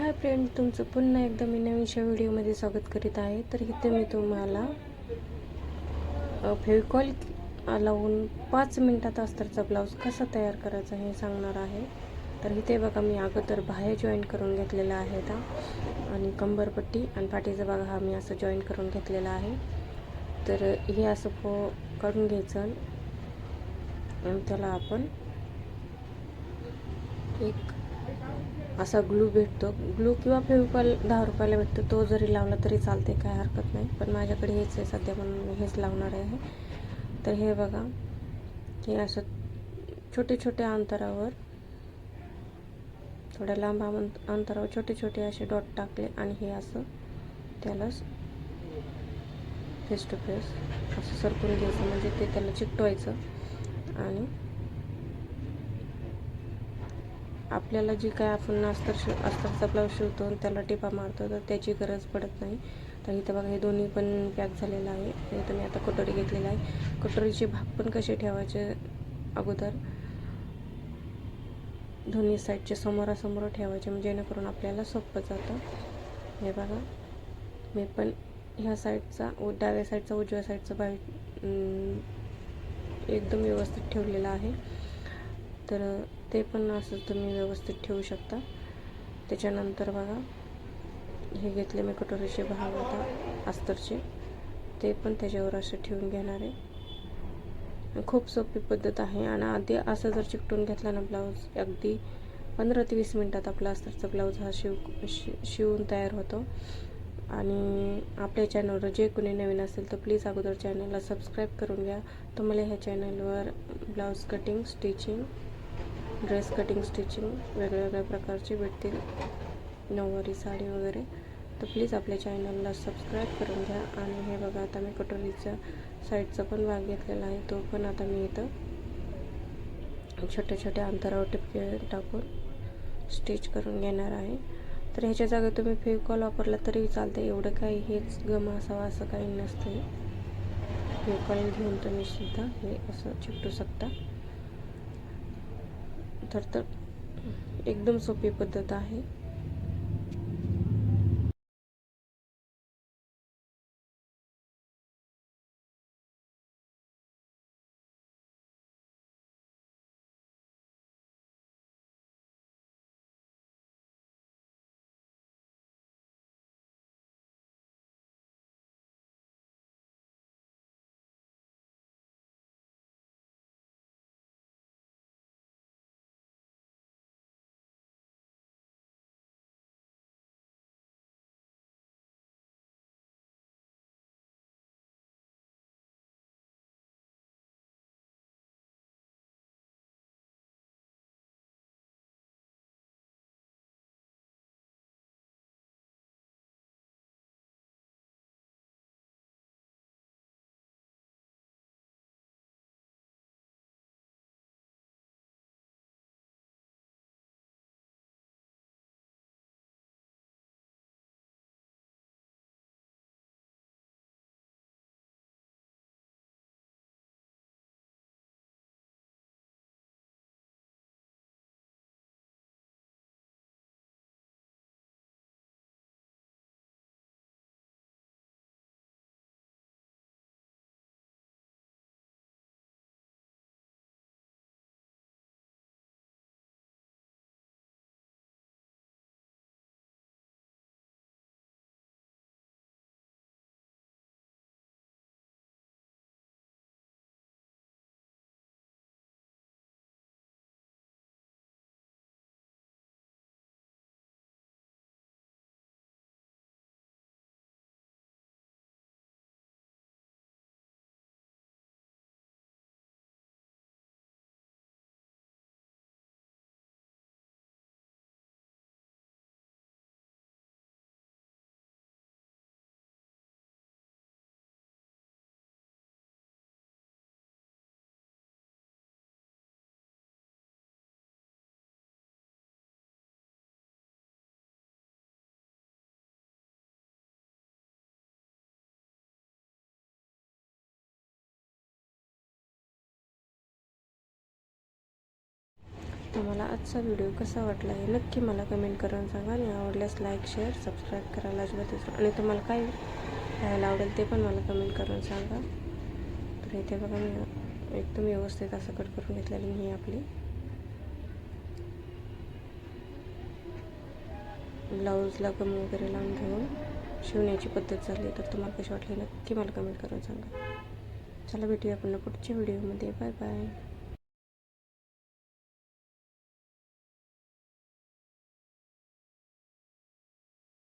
Hi friend तुमचं पुन्हा एकदा मी नवीनशा व्हिडिओमध्ये स्वागत करीत आहे. तर इथे मी तुम्हाला फेविकॉल लावून पाच मिनटात अस्तरचा ब्लाऊज कसा तयार करायचा हे सांगणार आहे. तर इथे बघा मी अगोदर बाहेर जॉईन करून घेतलेला आहे आता. आणि कंबरपट्टी आणि पाठीचा भाग हा मी असं जॉईन करून घेतलेला आहे. तर हे असं फो काढून घ्यायचं. त्याला आपण एक असा ग्लू भेटतो. ग्लू किंवा फेविकॉल दहा रुपयाला भेटतो. तो जरी लावला तरी चालते काय हरकत नाही. पण माझ्याकडे हेच आहे सध्या म्हणून मी हेच लावणार आहे. तर हे बघा हे असं छोटे छोटे अंतरावर थोड्या लांब अंतरावर छोटे छोटे असे डॉट टाकले आणि हे असं त्याला फेस टू फेस असं सरकून घ्यायचं. म्हणजे ते त्याला चिकटवायचं आणि आपल्याला जी काय आपण अस्तर शिव अस्तरचा ब्लाऊज शिवतो आणि त्याला टिपा मारतो तर त्याची गरज पडत नाही. तर इथं बघा हे दोन्ही पण पॅक झालेलं आहे. इथं मी आता कटोरी घेतलेला आहे. कटोरीचे भाग पण कसे ठेवायचे अगोदर? दोन्ही साईडचे समोरासमोर ठेवायचे म्हणजे जेणेकरून आपल्याला सोपं जातं. हे बघा. मी पण ह्या साईडचा डाव्या साईडचा उजव्या साईडचा बाय एकदम व्यवस्थित ठेवलेला आहे. तर ते पण असं तुम्ही व्यवस्थित ठेवू शकता. त्याच्यानंतर बघा हे घेतले मी कटोरीचे भाग आता अस्तरचे. ते पण त्याच्यावर असं ठेवून घेणार आहे. खूप सोपी पद्धत आहे. आणि आधी असं जर चिकटून घेतला ना ब्लाऊज अगदी पंधरा ते वीस मिनटात आपला अस्तरचा ब्लाऊज हा शिव शि शिवून तयार होतो. आणि आपल्या चॅनलवर जे कोणी नवीन असेल तर प्लीज अगोदर चॅनलला सबस्क्राईब करून घ्या. तुम्हाला ह्या चॅनलवर blouse cutting stitching dress cutting stitching वेगळ्या वेगळ्या प्रकारचे भेटतील. नऊवारी साडी वगैरे. तर प्लीज आपल्या चॅनलला सबस्क्राईब करून घ्या. आणि हे बघा आता मी कटोरीचा साईडचा पण भाग घेतलेला आहे. तो पण आता मी इथं छोट्या छोट्या अंतरावर टिपके टाकून स्टिच करून घेणार आहे. तर ह्याच्या जागा तुम्ही फेविकॉल वापरला तरी चालतं एवढं काही हेच गम असावं असं काही नसतं फेविकॉल घेऊन तुम्ही सुद्धा हे असं चिपटू शकता. तर तर एकदम सोपी पद्धत आहे. तुम्हाला आजचा व्हिडिओ कसा वाटला हे नक्की मला कमेंट करून सांगा. आणि आवडल्यास लाईक शेअर सबस्क्राईब करायला अजिबात विसरू आणि तुम्हाला काय खायला आवडेल ते पण मला कमेंट करून सांगा. तर इथे बघा मी एकदम व्यवस्थित असं कट करून घेतलेली मी आपली. ब्लाऊजला गम वगैरे लावून घेऊन शिवण्याची पद्धत झाली तर तुम्हाला कशी वाटली नक्की मला कमेंट करून सांगा. चला भेटूया पुन्हा पुढच्या व्हिडिओमध्ये बाय बाय